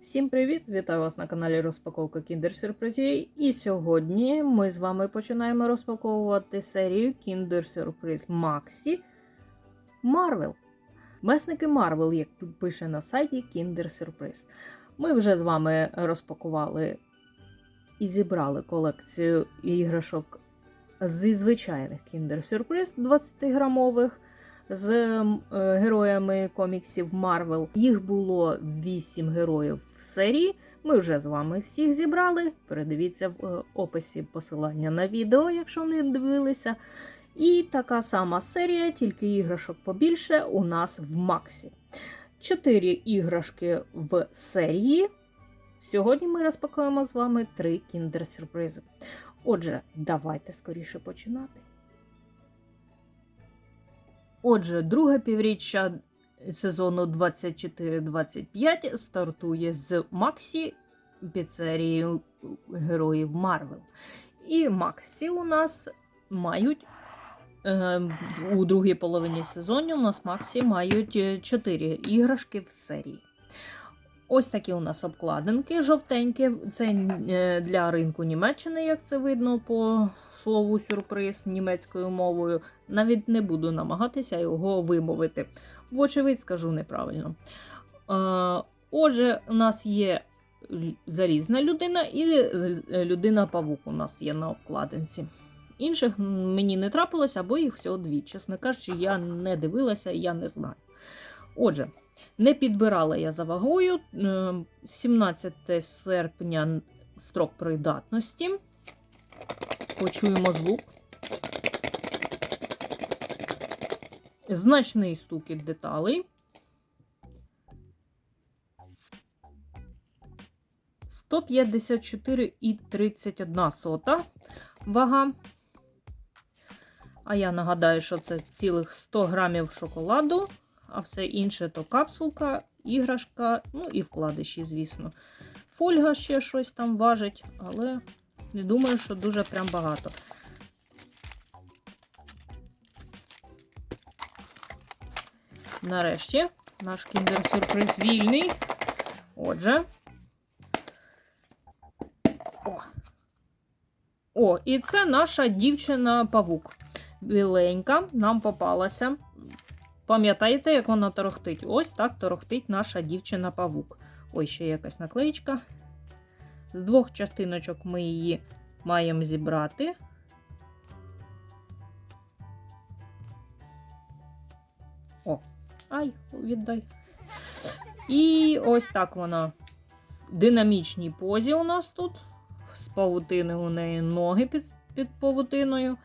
Всім привіт! Вітаю вас на каналі Розпаковка Kinder Surprise. І сьогодні ми з вами починаємо розпаковувати серію Kinder Surprise Maxi Marvel. Месники Marvel, як пише на сайті Kinder Surprise. Ми вже з вами розпакували і зібрали колекцію іграшок зі звичайних Kinder Surprise 20-грамових з е, героями коміксів Марвел. Їх було 8 героїв в серії. Ми вже з вами всіх зібрали. Передивіться в е, описі посилання на відео, якщо не дивилися. І така сама серія, тільки іграшок побільше у нас в Максі. Чотири іграшки в серії. Сьогодні ми розпакуємо з вами три кіндер-сюрпризи. Отже, давайте скоріше починати. Отже, друге півріччя сезону 24-25 стартує з Максі під серією героїв Марвел. І Максі у нас мають е, у другій половині сезону у нас Максі мають 4 іграшки в серії. Ось такі у нас обкладинки жовтенькі. Це е, для ринку Німеччини, як це видно по слову сюрприз німецькою мовою. Навіть не буду намагатися його вимовити. Вочевидь, скажу неправильно. Е, Отже, у нас є залізна людина і е, людина-павук у нас є на обкладинці. Інших мені не трапилось, або їх всього дві. Чесно кажучи, я не дивилася, я не знаю. Отже, не підбирала я за вагою. Е, 17 серпня строк придатності. Почуємо звук. Значний стукіт деталей. 154,31 сота вага. А я нагадаю, що це цілих 100 грамів шоколаду, а все інше то капсулка, іграшка, ну і вкладиші, звісно. Фольга ще щось там важить, але не думаю, що дуже прям багато. Нарешті наш кіндер-сюрприз вільний. Отже. О. О, і це наша дівчина-павук. Біленька нам попалася. Пам'ятаєте, як вона торохтить? Ось так торохтить наша дівчина-павук. Ой, ще якась наклеїчка. З двох частиночок ми її маємо зібрати. О, ай, віддай. І ось так вона в динамічній позі у нас тут. З павутини у неї ноги під, під павутиною.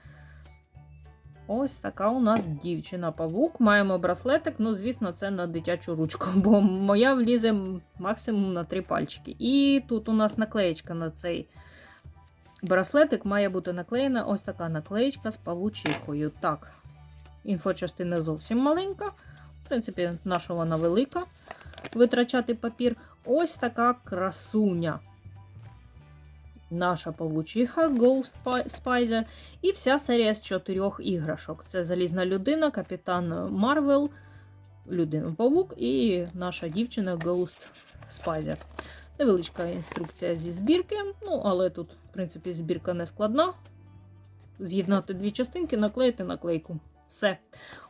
Ось така у нас дівчина-павук. Маємо браслетик, ну, звісно, це на дитячу ручку, бо моя влізе максимум на три пальчики. І тут у нас наклеєчка на цей браслетик має бути наклеєна ось така наклеєчка з павучихою. Так, інфочастина зовсім маленька. В принципі, наша вона велика. Витрачати папір. Ось така красуня. Наша павучиха Ghost Spider і вся серія з чотирьох іграшок. Це Залізна людина, капітан Марвел, людина-павук і наша дівчина Ghost Spider. Невеличка інструкція зі збірки, ну, але тут, в принципі, збірка не складна. З'єднати дві частинки, наклеїти наклейку. Все.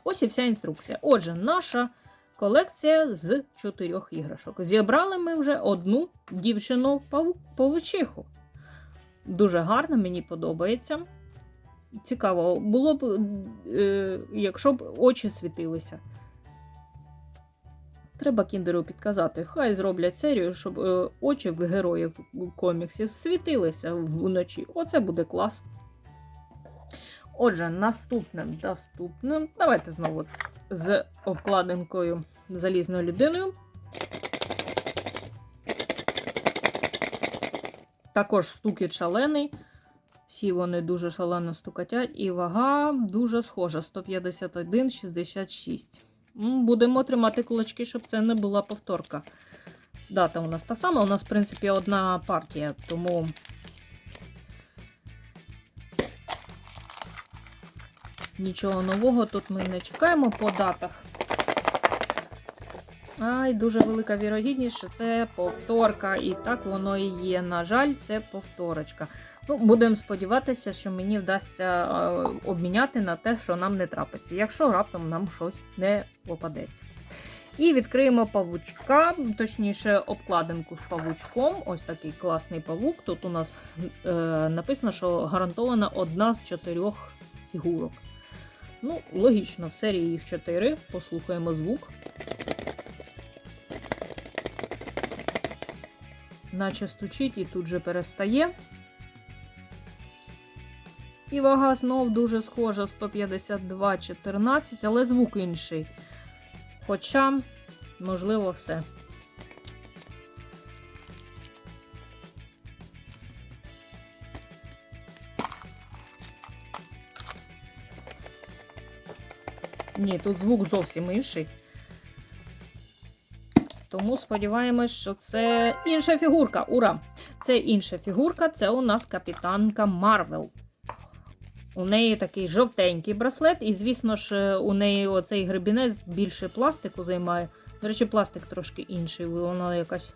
Ось і вся інструкція. Отже, наша колекція з чотирьох іграшок. Зібрали ми вже одну дівчину павучиху. Дуже гарно, мені подобається. Цікаво, було б, е, якщо б очі світилися. Треба кіндеру підказати. Хай зроблять серію, щоб е, очі в героїв коміксів світилися вночі. Оце буде клас. Отже, наступним доступним. Давайте знову з обкладинкою залізною людиною. Також стукіт шалений. Всі вони дуже шалено стукатять, і вага дуже схожа: 151,66. Будемо тримати кулачки, щоб це не була повторка. Дата у нас та сама, у нас, в принципі, одна партія, тому. Нічого нового тут ми не чекаємо по датах. Ай, дуже велика вірогідність, що це повторка. І так воно і є. На жаль, це повторочка. Ну, будемо сподіватися, що мені вдасться е, обміняти на те, що нам не трапиться, якщо раптом нам щось не попадеться. І відкриємо павучка, точніше, обкладинку з павучком. Ось такий класний павук. Тут у нас е, написано, що гарантована одна з чотирьох фігурок. Ну, логічно, в серії їх чотири. Послухаємо звук. Наче стучить і тут же перестає. І вага знов дуже схожа 152,14, але звук інший. Хоча, можливо, все. Ні, тут звук зовсім інший. Тому сподіваємось, що це інша фігурка. Ура! Це інша фігурка, це у нас капітанка Марвел. У неї такий жовтенький браслет, і, звісно ж, у неї оцей гребінець більше пластику займає. До речі, пластик трошки інший, вона якась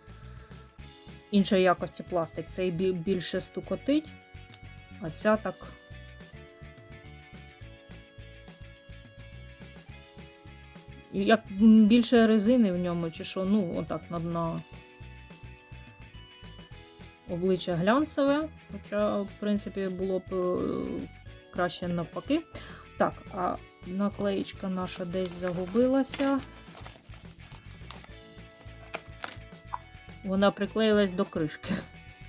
іншої якості пластик. Цей бі- більше стукотить, а ця так. Як більше резини в ньому, чи що, ну, отак на дна. Обличчя глянцеве, хоча, в принципі, було б е, краще навпаки. Так, а наклеїчка наша десь загубилася. Вона приклеїлась до кришки.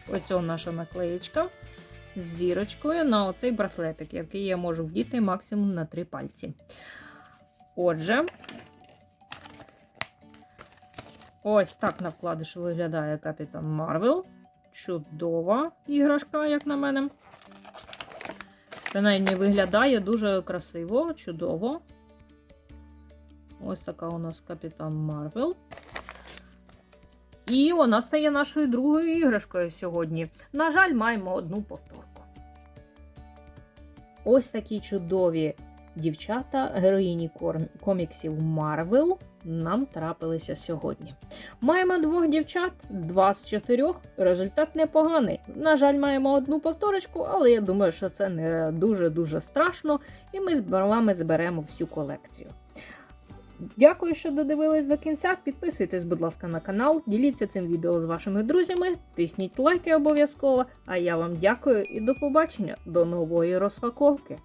Ось о наша наклеїчка з зірочкою на оцей браслетик, який я можу вдіти максимум на три пальці. Отже, ось так на вкладиш виглядає Капітан Марвел. Чудова іграшка, як на мене. Принаймні виглядає дуже красиво, чудово. Ось така у нас Капітан Марвел. І вона стає нашою другою іграшкою сьогодні. На жаль, маємо одну повторку. Ось такі чудові дівчата, героїні коміксів Марвел нам трапилися сьогодні. Маємо двох дівчат, два з чотирьох. Результат непоганий. На жаль, маємо одну повторочку, але я думаю, що це не дуже-дуже страшно, і ми з вами зберемо всю колекцію. Дякую, що додивились до кінця. Підписуйтесь, будь ласка, на канал, діліться цим відео з вашими друзями, тисніть лайки обов'язково. А я вам дякую і до побачення до нової розпаковки.